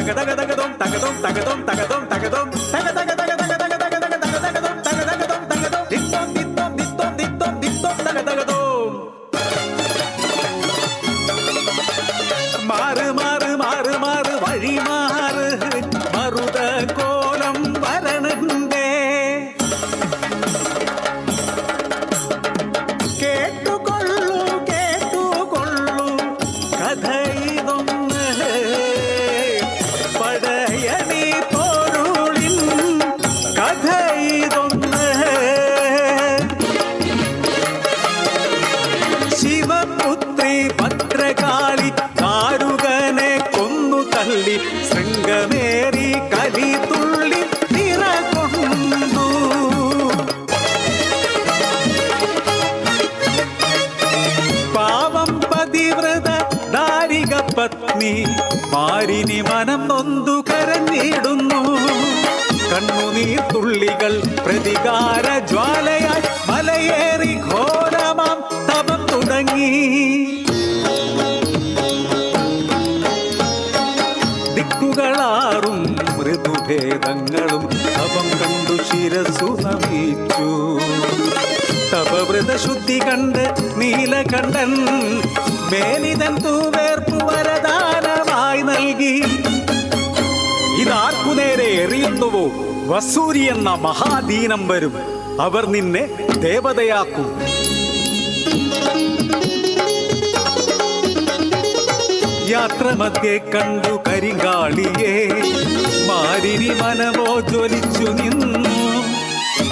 Takadom takadom takadom takadom takadom takadom takadom പുത്രി ഭദ്രകാളി കാരുകനെ കൊന്നു തള്ളി ശൃംഗമേറി കലി തുള്ളി നിറകൊണ്ടു പാവം പതിവ്രത ദാരിക പത്നി മാരിനി മനം നൊന്തു കരഞ്ഞിടുന്നു. കണ്ണുനീർ തുള്ളികൾ പ്രതികാര ജ്വാലയായി മലയേറി തപം തുടങ്ങി. ദിക്കുകളാറും മൃദുഭേദങ്ങളും തപം കണ്ടു ശിരസു നമിച്ചു. തപവ്രത ശുദ്ധി കണ്ട് നീലകണ്ഠൻ മേലിതൻ തൂവേർപ്പ് വരദാനമായി നൽകി. ഇതാർക്കു നേരെ എറിയുന്നുവോ? വസൂരി എന്ന മഹാദീനം വരും. അവർ നിന്നെ ദേവതയാക്കും. യാത്രമധ്യേ കണ്ടു കരിങ്കാളിയെ. മാരിനി മനമോ ജ്വലിച്ചു നിന്നു.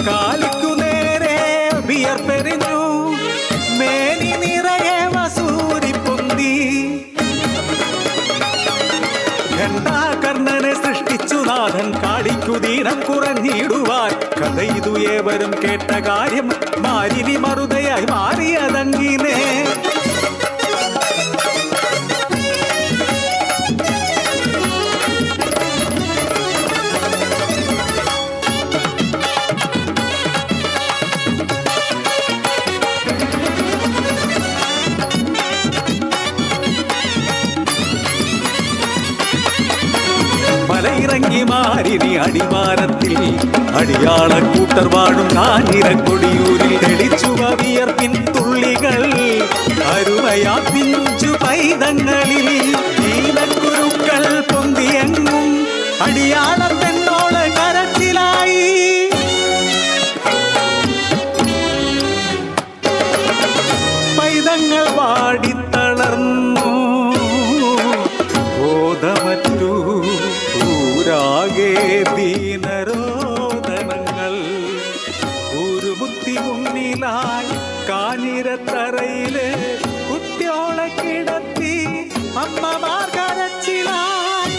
കാലിക്കു നേരെ വിയർപ്പെറിഞ്ഞു മേനി നിറയെ വസൂരി പൊന്തി. ഘണ്ടാകർണനെ സൃഷ്ടിച്ചു നാഥൻ? കാളിക്കു ദീനം കുറഞ്ഞിടുവാൻ. കഥയിതു ഏവരും കേട്ട കാര്യം മാരിനി മറുതയായി മാറിയതങ്ങിനെ അടിവാരത്തിൽ? അടിയാള കൂട്ടർ വാഴും കാഞ്ഞിരക്കൊടിയൂരിൽ തെളിച്ചുവ വിയർപ്പിൻ തുള്ളികൾ അരുമയാ പിഞ്ചു പൈതങ്ങളിൽ ഗുരുക്കൾ പൊന്തിയെങ്ങും. അടിയാളം நரோதனங்கள். ஒரு புத்தி முன்னிலாய் காணிர தரையிலே குட்டியோள கிடத்தி அம்மமார் கரச்சிலாய்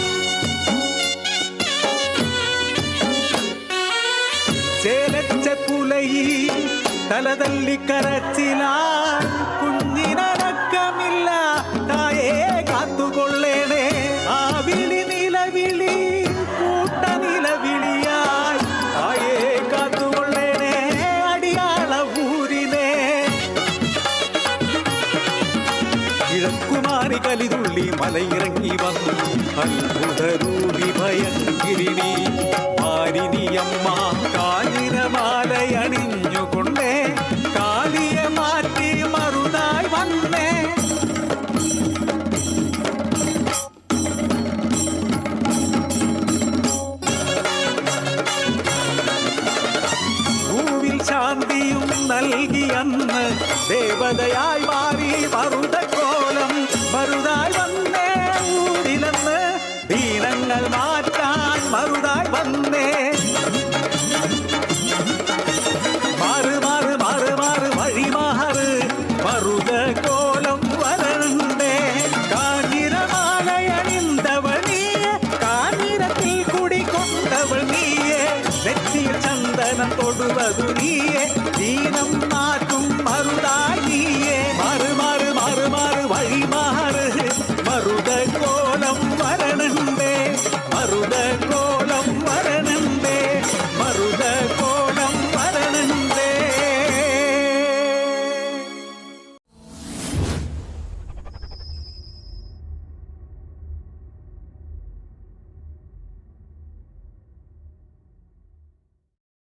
சேலச்ச புலையி தலதள்ளி கரச்சிலாய். குஞ்சின ரக்கமில்லை കലിതുള്ളി മലയിറങ്ങി വന്നു അത്ഭുതരൂപി ഭയങ്കിരിണി മാരിനിയമ്മ കാഞ്ഞിരമാലയണിഞ്ഞുകൊണ്ടേ കാളിയെ മാറ്റി മറുതായി വന്നേ ഭൂവിൽ ശാന്തിയും നൽകിയന്ന് ദേവതയായി മാറി മറുതക്കോലം മറുതായി இழந்த வீரங்கள் மாற்றான் மறுதாய் வந்தே. மாறு மாறு மாறு மாறு வழி மாறு மருத கோலம் வளர்ந்தே. காகிர மாலை அணிந்தவள் நீயே காகிரத்தில் குடி கொண்டவள் நீயே. வெற்றியில் சந்தனம் தொடுவது நீயே தீனம் மாற்ற மரணண்டே மருத கோலம் மரண